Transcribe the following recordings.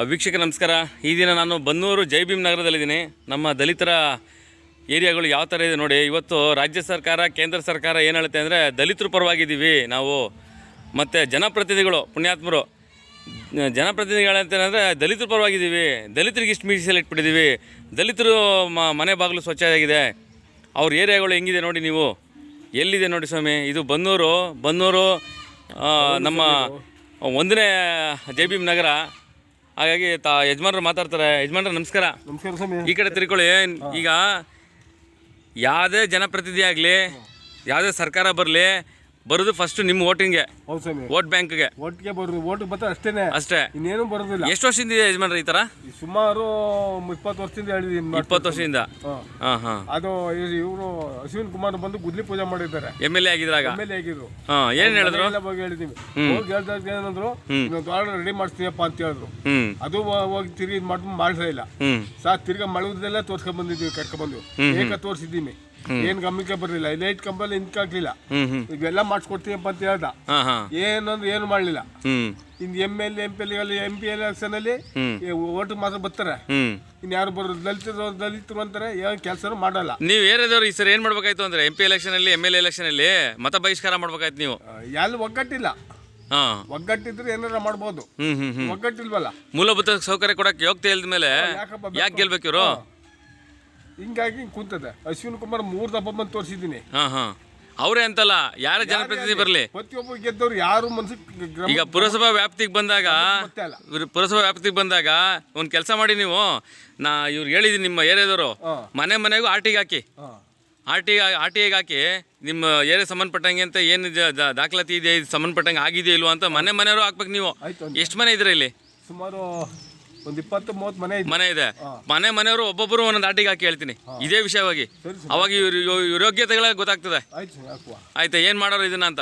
ವೀಕ್ಷಕ ನಮಸ್ಕಾರ. ಈ ದಿನ ನಾನು ಬನ್ನೂರು ಜೈ ಭೀಮ್ ನಗರದಲ್ಲಿದ್ದೀನಿ. ನಮ್ಮ ದಲಿತರ ಏರಿಯಾಗಳು ಯಾವ ಥರ ಇದೆ ನೋಡಿ ಇವತ್ತು ರಾಜ್ಯ ಸರ್ಕಾರ ಕೇಂದ್ರ ಸರ್ಕಾರ ಏನು ಹೇಳುತ್ತೆ ಅಂದರೆ ದಲಿತರ ಪರವಾಗಿದ್ದೀವಿ ನಾವು. ಮತ್ತು ಜನಪ್ರತಿನಿಧಿಗಳು ಪುಣ್ಯಾತ್ಮರು ಜನಪ್ರತಿನಿಧಿಗಳು ದಲಿತರು ದಲಿತರ ಪರವಾಗಿದ್ದೀವಿ. ದಲಿತರಿಗೆ ಇಷ್ಟು ಮೀಸಲು ಇಟ್ಬಿಟ್ಟಿದ್ದೀವಿ. ದಲಿತರು ಮ ಮನೆ ಬಾಗಿಲು ಸ್ವಚ್ಛವಾಗಿದೆ ಅವ್ರ ಏರಿಯಾಗಳು ಹೆಂಗಿದೆ ನೋಡಿ ನೀವು. ಎಲ್ಲಿದೆ ನೋಡಿ ಸ್ವಾಮಿ? ಇದು ಬನ್ನೂರು ಬನ್ನೂರು ನಮ್ಮ ಒಂದನೇ ಜೈ ಭೀಮ್ ನಗರ. ಹಾಗಾಗಿ ತಾ ಯಜಮಾನ್ರು ಮಾತಾಡ್ತಾರೆ. ಯಜಮಾನ್ರ ನಮಸ್ಕಾರ. ನಮಸ್ಕಾರ ಸ್ವಾಮಿ. ಈ ಕಡೆ ತಿರ್ಕೊಳ್ಳಿ. ಈಗ ಯಾವುದೇ ಜನಪ್ರತಿನಿಧಿ ಆಗಲಿ ಯಾವುದೇ ಸರ್ಕಾರ ಬರಲಿ ಬರೋದು ಫಸ್ಟ್ ನಿಮ್ಮ ವೋಟಿಂಗ್ಗೆ ಹೌದು ಸ್ವಾಮಿ. ವೋಟ್ ಬ್ಯಾಂಕ್ಗೆ ಒಟ್ಟಿಗೆ ಬರೋದು ಓಟ್ ಬರ್ತಾರೆ ಅಷ್ಟೇನೆ. ಅಷ್ಟೇ. ಇನ್ನೇನು ಬರೋದಿಲ್ಲ. ಎಷ್ಟು ವರ್ಷದಿಂದ ಇದೆ ಯಜಮಾನ್ರ ಈ ತರ? ಸುಮಾರು ಇಪ್ಪತ್ತು ವರ್ಷದಿಂದ ಹೇಳಿದೀನಿ ಇಪ್ಪತ್ತು ವರ್ಷದಿಂದ? ಹಾಂ. ಹಾಂ ಅದು ಇವರು ಅಶ್ವಿನ್ ಕುಮಾರ್ ಬಂದು ಗುದ್ಲಿ ಪೂಜೆ ಮಾಡಿದ್ದಾರೆ. ಎಂ ಎಲ್ ಎ ಆಗಿದ್ರಾಗ? ಎಂ ಎಲ್ ಎ ಆಗಿದ್ರು. ಹಾ ಏನು ಹೇಳಿದ್ರು? ಎಲ್ಲ ಬಗ್ಗೆ ಹೇಳಿದೀವಿ ಹೋಗಿ ಹೇಳ್ದಾಗ ಏನಂದ್ರು ಇನ್ನೊಂದು ರೆಡಿ ಮಾಡಿಸ್ತೀಯಪ್ಪ ಅಂತ ಹೇಳಿದ್ರು. ಅದು ಹೋಗಿ ತಿರ್ಗಿ ಇದು ಮಾಡ್ಕೊಂಡು ಮಾಡ್ತಾ ಇಲ್ಲ. ಹ್ಞೂ ಸಾ ತಿರ್ಗಾ ಮಳಗದೆಲ್ಲ ತೋರ್ಸ್ಕೊಂಡ್ ಬಂದಿದ್ದೀವಿ ಕರ್ಕೊಂಡ್ ಬಂದು ಏಕ ತೋರಿಸಿದ್ದೀನಿ. ಏನ್ ಗಮನಕ್ಕೆ ಬರಲಿಲ್ಲ. ಲೈಟ್ ಕಂಬಲ್ಲಿ ಹ್ಞೂ ಇವೆಲ್ಲ ಮಾಡಿಸ್ಕೊಡ್ತೀಯಪ್ಪ ಅಂತ ಹೇಳ್ದ. ಏನಂದ್ರೆ ಏನು ಮಾಡಲಿಲ್ಲ. ಇನ್ M L M P L M P election ಅಲ್ಲಿ ಓಟ್ ಮಾತ್ರ ಬರ್ತಾರೆ. ಇನ್ ಯಾರು ಬರೋ ದಲಿತರು ದಲಿತರು ಅಂತಾರೆ ಏನು ಕೆಲಸನೂ ಮಾಡಲ್ಲ. ನೀವು ಏರಿಯಾದವ್ರು ಈ ಸರ್ ಏನ್ ಮಾಡ್ಬೇಕಾಯ್ತು ಅಂದ್ರೆ ಎಂ ಪಿ ಎಲೆಕ್ಷನಲ್ಲಿ ಎಂ ಎಲ್ ಎಲೆಕ್ಷನಲ್ಲಿ ಮತ ಬಹಿಷ್ಕಾರ ಮಾಡ್ಬೇಕಾಯ್ತು ನೀವು? ಎಲ್ಲಿ ಒಗ್ಗಟ್ಟಿಲ್ಲ. ಹಾಂ. ಒಗ್ಗಟ್ಟಿದ್ರೆ ಏನಾರ ಮಾಡ್ಬೋದು. ಒಗ್ಗಟ್ಟಿಲ್ವಲ್ಲ. ಮೂಲಭೂತ ಸೌಕರ್ಯ ಕೊಡಕ್ಕೆ ಯೋಗ್ಯತೆ ಇಲ್ದ ಮೇಲೆ ಯಾಕೆ ಗೆಲ್ಬೇಕು ಇವರು? ಹಿಂಗಾಗಿ ಕುಂತದ. ಅಶ್ವಿನ್ ಕುಮಾರ್ ಮೂರ್ ದಪ್ಪ ಬಂದು ತೋರಿಸಿದ್ದೀನಿ. ಹಾ ಹಾಂ. ಅವರೇ ಅಂತಲ್ಲ ಯಾರ ಜನಪ್ರತಿನಿಧಿ ಬರಲಿ? ಪ್ರತಿಯೊಬ್ಬ ಗೆದ್ದವ್ರು ಯಾರು ಮನ್ಸಿಗೆ ಈಗ ಪುರಸಭಾ ವ್ಯಾಪ್ತಿಗೆ ಬಂದಾಗ ಇವ್ರು ಪುರಸಭಾ ವ್ಯಾಪ್ತಿಗೆ ಬಂದಾಗ ಒಂದು ಕೆಲಸ ಮಾಡಿ ನೀವು. ನಾ ಇವ್ರು ಹೇಳಿದೀನಿ ನಿಮ್ಮ ಏರಿಯಾದವರು ಮನೆ ಮನೆಗೂ ಆರ್ ಟಿಗೆ ಹಾಕಿ. ಆರ್ ಟಿ ಆರ್ ಟಿ ಐಗೆ ಹಾಕಿ ನಿಮ್ಮ ಏರಿಯಾ ಸಂಬಂಧಪಟ್ಟಂಗೆ ಅಂತ ಏನು ದಾಖಲಾತಿ ಇದೆ ಇದು ಸಂಬಂಧಪಟ್ಟಂಗೆ ಆಗಿದೆಯೋ ಇಲ್ವಾ ಅಂತ ಮನೆ ಮನೆಯವರು ಹಾಕ್ಬೇಕು ನೀವು. ಎಷ್ಟು ಮನೆ ಇದ್ರೆ ಇಲ್ಲಿ? ಸುಮಾರು ಒಂದು ಇಪ್ಪತ್ತು ಮೂವತ್ತು ಮನೆ ಇದೆ ಮನೆ ಇದೆ. ಮನೆ ಮನೆಯವರು ಒಬ್ಬೊಬ್ಬರು ಒಂದೊಂದು ಆಟಿಗೆ ಹಾಕಿ ಹೇಳ್ತೀನಿ. ಇದೇ ವಿಷಯವಾಗಿ. ಅವಾಗ ಇವ್ರ ಇವ್ರ ಯೋಗ್ಯತೆಗಳ ಗೊತ್ತಾಗ್ತದೆ. ಆಯ್ತು ಏನ್ ಮಾಡೋರು ಇದನ್ನ ಅಂತ?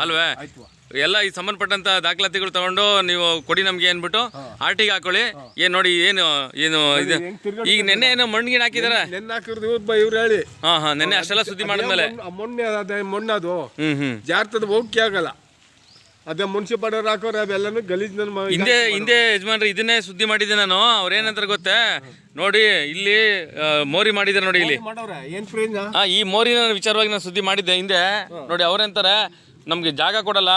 ಅಲ್ವೇ? ಎಲ್ಲ ಈ ಸಂಬಂಧಪಟ್ಟಂತ ದಾಖಲಾತಿಗಳು ತಗೊಂಡು ನೀವು ಕೊಡಿ ನಮ್ಗೆ ಏನ್ಬಿಟ್ಟು ಆರ್ಟಿಗೆ ಹಾಕೊಳ್ಳಿ. ಏನ್ ನೋಡಿ ಏನು ಏನು ಇದು? ಈಗ ನೆನ್ನೆ ಏನೋ ಮಣ್ಣಿನ ಹಾಕಿದಾರೆ. ಇವ್ರು ಹೇಳಿ. ಹಾ ಹಾ ನೆನ್ನೆ ಅಷ್ಟೆಲ್ಲ ಸುದ್ದಿ ಮಾಡಿದ್ಮೇಲೆ. ಮೊನ್ನೆ- ಮೊನ್ನೆ ಅದೇ ಜಾರ್ತದ ಹೋಗಿ ಆಗಲ್ಲ. ಅದೇ ಮುನ್ಸಿಪಾಲ್ಟರ್ ಹಾಕೋರು ಅವೆಲ್ಲನೂ ಗಲೀಜ್ ಹಿಂದೆ ಹಿಂದೆ ಯಜಮಾನ್ರಿ ಇದನ್ನೇ ಸುದ್ದಿ ಮಾಡಿದ್ದೆ ನಾನು. ಅವ್ರೇನಂತಾರೆ ಗೊತ್ತೇ? ನೋಡಿ ಇಲ್ಲಿ ಆ, ಮೋರಿ ಮಾಡಿದ್ದಾರೆ ನೋಡಿ ಇಲ್ಲಿ. ಮಾಡವ್ರೆ ಏನ್ ಪ್ರಯೋಜನ? ಆ ಈ ಮೋರಿನ ವಿಚಾರವಾಗಿ ನಾನು ಸುದ್ದಿ ಮಾಡಿದ್ದೆ ಹಿಂದೆ. ನೋಡಿ ಅವ್ರೇಂತಾರೆ ನಮ್ಗೆ ಜಾಗ ಕೊಡಲ್ಲ.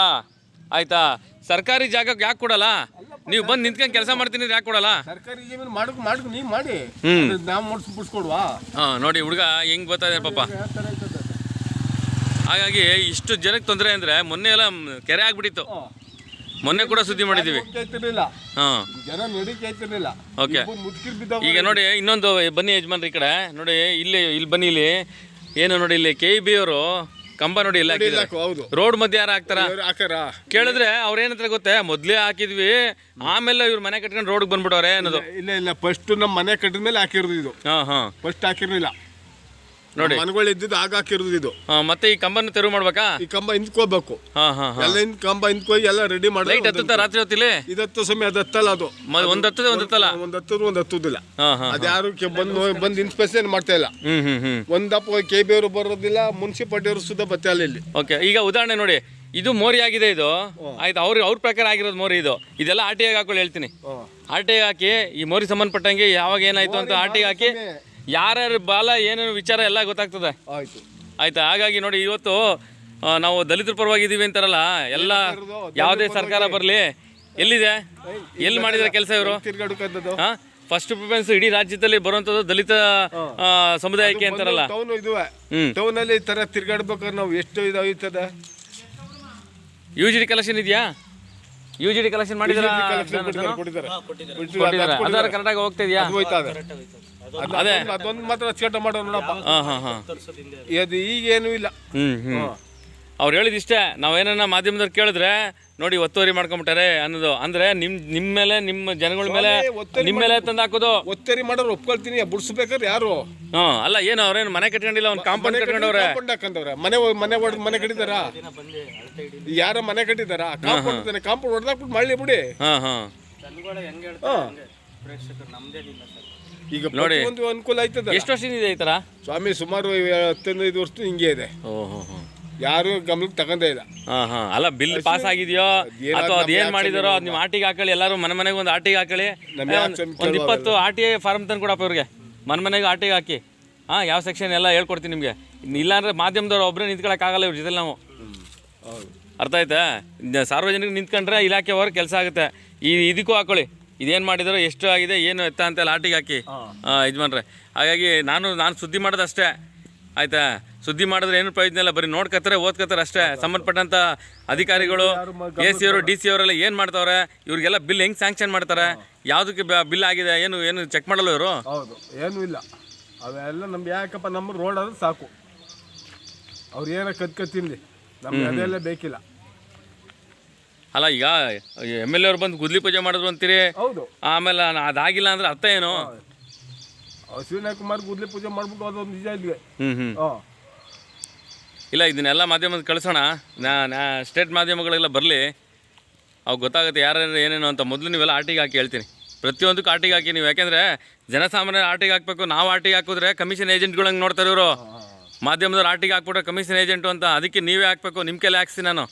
ಆಯ್ತಾ? ಸರ್ಕಾರಿ ಜಾಗಕ್ಕೆ ಯಾಕೆ ಕೊಡಲ್ಲ? ನೀವು ಬಂದು ನಿಂತ್ಕೊಂಡು ಕೆಲಸ ಮಾಡ್ತೀನಿ ಯಾಕೆ ಕೊಡಲ್ಲ? ಸರ್ಕಾರಿ ಜಮೀನು ಮಾಡಕ್ ಮಾಡಕ್ ನೀವ್ ಮಾಡಿ. ಹ್ಮ್. ನಾವು ಬಿಡ್ಸ್ಕೊಡ್ವಾ ಹಾ ನೋಡಿ ಹುಡುಗ ಹೆಂಗ್ ಬರ್ತಾ ಇದೆ ಪಾಪ ಹಾಗಾಗಿ ಇಷ್ಟು ಜನಕ್ಕೆ ತೊಂದರೆ ಅಂದ್ರೆ ಮೊನ್ನೆ ಎಲ್ಲ ಕೆರೆ ಆಗ್ಬಿಟ್ಟಿತ್ತು. ಮೊನ್ನೆ ಕೂಡ ಸುದ್ದಿ ಮಾಡಿದೀವಿ ಹಾಂ. ಜನ ಓಕೆ. ಈಗ ನೋಡಿ ಇನ್ನೊಂದು ಬನ್ನಿ ಯಜಮಾನ್ರಿ ಈ ಕಡೆ. ನೋಡಿ ಇಲ್ಲಿ ಇಲ್ಲಿ ಬನ್ನಿ ಇಲ್ಲಿ. ಏನು ನೋಡಿ ಇಲ್ಲಿ ಕೆ ಬಿ ಅವರು ಕಂಬ ನೋಡಿ ಇಲ್ಲ ರೋಡ್ ಮಧ್ಯೆ ಯಾರು ಹಾಕ್ತಾರ? ಕೇಳಿದ್ರೆ ಅವ್ರ ಏನಂತ ಗೊತ್ತೇ? ಮೊದ್ಲೇ ಹಾಕಿದ್ವಿ ಆಮೇಲೆ ಇವ್ರ ಮನೆ ಕಟ್ಕೊಂಡು ರೋಡ್ ಬಂದ್ಬಿಟ್ಟವ್ರೆ ಅನ್ನೋದು. ಇಲ್ಲ ಇಲ್ಲ ಫಸ್ಟ್ ನಮ್ಮ ಮನೆ ಕಟ್ಟಿದ ಮೇಲೆ ಹಾಕಿರೋದು ಇದು. ಹಾ ಹಾ. ಫಸ್ಟ್ ಹಾಕಿರ್ಲಿಲ್ಲ. ನೋಡಿ. ಮನೆಗಳು ಇದ್ದಿದ್ದು ಆಗ ಹಾಕಿರೋದು ಇದು. ಹಾಂ ಮತ್ತೆ ಈ ಕಂಬನ ತೆರವು ಮಾಡ್ಬೇಕಾ? ಈ ಕಂಬ ಹಿಂದ್ಕೋಬೇಕು. ಹಾ ಹಾ ಹಾಂ. ಎಲ್ಲ ಹಿಂದ್ ಕಂಬ ಹಿಂದ್ಕೋಗಿ ಎಲ್ಲ ರೆಡಿ ಮಾಡಿ ಲೈಟ್ ಹತ್ತುತ್ತಾ ರಾತ್ರಿ ಹೊತ್ತಿಲಿ? ಇದತ್ತು ಸಮಯ ಅದು ಹತ್ತಲ್ಲ ಅದು. ಮ- ಒಂದ್ ಹತ್ತದೆ ಒಂದ್ ಹತ್ತಲ್ಲ? ಒಂದ್ ಹತ್ತದು ಒಂದ್ ಹತ್ತುದಿಲ್ಲ. ಹಾ ಹಾ ಅದು ಯಾರು ಕೆ- ಬಂದು ಬಂದು ಇನ್ಸ್ಪೆಕ್ಷನ್ ಮಾಡ್ತಾ ಇಲ್ಲ. ಹ್ಮ್ ಹ್ಮ್ ಹ್ಮ್. ಒಂದಪ್ಪ ಕೆ ಬಿ ಅವರು ಬರೋದಿಲ್ಲ ಮುನ್ಸಿಪಾಲ್ಟಿ ಅವರು ಸುದ್ದ ಬತ್ತೆ ಇಲ್ಲ ಇಲ್ಲಿ. ಓಕೆ ಈಗ ಉದಾಹರಣೆ ನೋಡಿ. ಇದು ಮೋರಿ ಆಗಿದೆ ಇದು. ಆಯ್ತು ಅವ್ರಿಗೆ ಅವ್ರ ಪ್ರಕಾರ ಆಗಿರೋದು ಮೋರಿ ಇದು. ಇದೆಲ್ಲ ಆರ್ ಟಿ ಐಗೆ ಹಾಕೊಳ್ಳಿ ಹೇಳ್ತೀನಿ. ಆರ್ ಟಿ ಐ ಹಾಕಿ ಈ ಮೋರಿ ಸಂಬಂಧಪಟ್ಟಂಗೆ ಯಾವಾಗ ಏನಾಯ್ತು ಅಂತ ಆರ್ ಟಿ ಹಾಕಿ ಯಾರ್ಯಾರ ಬಾಲ ಏನೇನು ವಿಚಾರ ಎಲ್ಲ ಗೊತ್ತಾಗ್ತದೆ? ಆಯ್ತು. ಆಯ್ತಾ? ಹಾಗಾಗಿ ನೋಡಿ ಇವತ್ತು ಆ, ನಾವು ದಲಿತರ ಪರವಾಗಿದ್ದೀವಿ ಅಂತಾರಲ್ಲ ಎಲ್ಲ ಯಾವುದೇ ಸರ್ಕಾರ ಬರಲಿ ಎಲ್ಲಿದೆ? ಎಲ್ಲಿ ಮಾಡಿದ್ರೆ ಕೆಲಸ ಇವರು? ತಿರ್ಗಾಡಕ್ಕಂಥದ್ದು ಫಸ್ಟ್ ಪ್ರಿಫರೆನ್ಸ್ ಇಡೀ ರಾಜ್ಯದಲ್ಲಿ ಬರುವಂಥದ್ದು ದಲಿತ ಆ, ಸಮುದಾಯಕ್ಕೆ ಅಂತಾರಲ್ಲ. ಟೌನ್ ಇದುವೆ. ಹ್ಮ್. ಟೌನ್ ಅಲ್ಲಿ ಈ ತರ ತಿರ್ಗಾಡ್ಬೇಕಾದ್ರೆ ನಾವು ಎಷ್ಟು ಇದಾಗ್ತದೆ ಜಿ ಡಿ ಕಲೆಕ್ಷನ್ ಇದೆಯಾ? ಯು ಜಿ ಡಿ ಕಲೆಕ್ಷನ್ ಮಾಡಿದ್ರೆ? ಕೊಟ್ಟಿದ್ದಾರೆ ಕರೆಕ್ಟಾಗಿ ಹೋಗ್ತಾ ಇದೆಯಾ? ಅದೇ ಅದೊಂದು ಮಾತ್ರ ಚೇಟ ಮಾಡೋಣ ನೋಡಪ್ಪ. ಹಾಂ ಹಾಂ ಹಾಂ. ಅದು. ಈಗೇನು ಇಲ್ಲ. ಹ್ಮ್ ಹ್ಮ್. ಅವ್ರು ಹೇಳಿದಿಷ್ಟೇ ನಾವೇನ ಮಾಧ್ಯಮದವ್ರು ಕೇಳಿದ್ರೆ ನೋಡಿ ಒತ್ತುವರಿ ಮಾಡ್ಕೊಂಬಿಟ್ಟಾರೆ ಅನ್ನೋದು. ಅಂದ್ರೆ ನಿಮ್ ನಿಮ್ಮ ಮೇಲೆ ನಿಮ್ಮ ಜನಗಳ ಮೇಲೆ ನಿಮ್ಮ ಮೇಲೆ ತಂದು ಹಾಕೋದು. ಒತ್ತರಿ ಮಾಡೋರು ಒಪ್ಕೊಳ್ತೀನಿ. ಬುಡ್ಸ್ಬೇಕಾದ್ರೆ ಯಾರು? ಹಾ ಅಲ್ಲ ಏನು ಅವ್ರೇನು ಮನೆ ಕಟ್ಕೊಂಡಿಲ್ಲ ಒಂದು ಕಾಂಪೌಂಡ್ ಕಟ್ಕೊಂಡವ್ರೆ. ಕಾಂಪೌಂಡ್ ಹಾಕಂದವ್ರೆ. ಮನೆ ಮನೆ ಹೊಡೆದು ಮನೆ ಕಟ್ಟಿದಾರ? ಯಾರ ಮನೆ ಕಟ್ಟಿದಾರ? ಕಾಂಪೌಂಡ್ ಕಾಂಪೌಂಡ್ ಹೊಡೆದಾಕ್ಬಿಟ್ಟು ಮಳ್ಳಿ ಬಿಡಿ. ಹಾ. ಹಾ ಈಗ ಈಗ ಒಂದು ಅನುಕೂಲ ಆಯ್ತದ ಎಷ್ಟು ವರ್ಷದಿಂದ ಇದೆ ಈ ತರ ಸ್ವಾಮಿ ಸುಮಾರು ಹತ್ತೈದು ವರ್ಷ ಹಿಂಗೆ ಇದೆ. ಓ ಹೋ ಹೋ ಯಾರು ಗಮನಕ್ಕೆ ತಗೊಂಡೇ ಇಲ್ಲ. ಹಾಂ ಹಾಂ. ಅಲ್ಲ ಬಿಲ್ ಪಾಸ್ ಆಗಿದೆಯೋ? ಅಥವಾ ಅದೇನ್ ಮಾಡಿದಾರೋ? ಅದು ನೀವು ಆಟಿಗೆ ಹಾಕೊಳ್ಳಿ ಎಲ್ಲರೂ ಮನೆ ಮನೆಗೆ ಒಂದು ಆಟಿಗೆ ಹಾಕೊಳ್ಳಿ. ಒಂದ್ ಇಪ್ಪತ್ತು ಆಟಿ ಫಾರ್ಮ್ ತಂದು ಕೊಡಪ್ಪ ಇವ್ರಿಗೆ. ಮನೆ ಮನೆಗೆ ಆಟಿಗೆ ಹಾಕಿ. ಹಾ ಯಾವ ಸೆಕ್ಷನ್ ಎಲ್ಲ ಹೇಳ್ಕೊಡ್ತೀನಿ ನಿಮಗೆ. ಇಲ್ಲಾಂದ್ರೆ ಮಾಧ್ಯಮದವ್ರು ಒಬ್ಬರೇ ನಿಂತ್ಕೊಳಕ್ಕಾಗಲ್ಲ ಇವ್ರ ಜೊತೆ ನಾವು. ಅರ್ಥ ಆಯ್ತಾ? ಸಾರ್ವಜನಿಕ ನಿಂತ್ಕೊಂಡ್ರೆ ಇಲಾಖೆ ಅವ್ರ ಕೆಲಸ ಆಗುತ್ತೆ. ಈ ಇದಕ್ಕೂ ಹಾಕೊಳ್ಳಿ. ಇದೇನು ಮಾಡಿದಾರೋ ಎಷ್ಟು ಆಗಿದೆ ಏನು ಎತ್ತ ಅಂತೆಲ್ಲ ಆಟಿಗೆ ಹಾಕಿ. ಇದು ಮಾಡ್ರೆ ಹಾಗಾಗಿ ನಾನು ನಾನು ಸುದ್ದಿ ಮಾಡೋದು ಅಷ್ಟೇ ಆಯ್ತಾ? ಸುದ್ದಿ ಮಾಡಿದ್ರೆ ಏನು ಪ್ರಯೋಜನ ಇಲ್ಲ ಬರೀ ನೋಡ್ಕತ್ತಾರೆ ಓದ್ಕತ್ತಾರೆ ಅಷ್ಟೇ. ಸಂಬಂಧಪಟ್ಟಂಥ ಅಧಿಕಾರಿಗಳು ಎ ಸಿ ಅವರು ಡಿ ಸಿ ಅವರೆಲ್ಲ ಏನು ಮಾಡ್ತಾವ್ರೆ? ಇವ್ರಿಗೆಲ್ಲ ಬಿಲ್ ಹೆಂಗೆ ಸ್ಯಾಂಕ್ಷನ್ ಮಾಡ್ತಾರೆ? ಯಾವುದಕ್ಕೆ ಬಿಲ್ ಆಗಿದೆ? ಏನು ಏನು ಚೆಕ್ ಮಾಡಲ್ಲ ಇವರು? ಹೌದು ಏನೂ ಇಲ್ಲ. ಅವೆಲ್ಲ ನಮ್ಗೆ ಯಾಕಪ್ಪ ನಮ್ಮ ರೋಡ್ ಆದ್ರೆ ಸಾಕು. ಅವ್ರು ಏನೋ ಕತ್ಕ ತಿನ್ಲಿ. ನಮ್ಗೆ ಅದೆಲ್ಲ ಬೇಕಿಲ್ಲ. ಅಲ್ಲ ಈಗ ಎಂ ಎಲ್ ಎ ಅವ್ರು ಬಂದು ಗುದ್ಲಿ ಪೂಜೆ ಮಾಡಿದ್ರು ಅಂತೀರಿ? ಹೌದು. ಆಮೇಲೆ ಅದಾಗಿಲ್ಲ ಅಂದ್ರೆ ಅರ್ಥ ಏನು? ಅಶ್ವಿನಿ ಕುಮಾರ್ ಕೂದಲೇ ಪೂಜೆ ಮಾಡ್ಬಿಟ್ಟು ಅದೊಂದು ನಿಜ ಇದ್ವಿ. ಹ್ಞೂ ಹ್ಞೂ ಹಾಂ. ಇಲ್ಲ ಇದನ್ನೆಲ್ಲ ಮಾಧ್ಯಮದ ಕಳಿಸೋಣ. ನಾ ನಾ ಸ್ಟೇಟ್ ಮಾಧ್ಯಮಗಳೆಲ್ಲ ಬರಲಿ. ಅವು ಗೊತ್ತಾಗುತ್ತೆ ಯಾರ್ಯಾರು ಏನೇನು ಅಂತ ಮೊದಲು ನೀವೆಲ್ಲ ಆಟಿಗೆ ಹಾಕಿ ಹೇಳ್ತೀನಿ. ಪ್ರತಿಯೊಂದಕ್ಕೂ ಆಟಿಗೆ ಹಾಕಿ ನೀವು. ಯಾಕೆಂದರೆ ಜನಸಾಮಾನ್ಯರು ಆಟಿಗೆ ಹಾಕಬೇಕು ನಾವು ಆಟಿಗೆ ಹಾಕಿದ್ರೆ ಕಮಿಷನ್ ಏಜೆಂಟ್ಗಳಂಗೆ ನೋಡ್ತಾರೆ ಇವರು? ಮಾಧ್ಯಮದವ್ರು ಆಟಿಗೆ ಹಾಕ್ಬಿಟ್ರೆ ಕಮಿಷನ್ ಏಜೆಂಟು ಅಂತ ಅದಕ್ಕೆ ನೀವೇ ಹಾಕಬೇಕು ನಿಮ್ಮ ಕೈಲಿ ಹಾಕ್ಸಿ ನಾನು.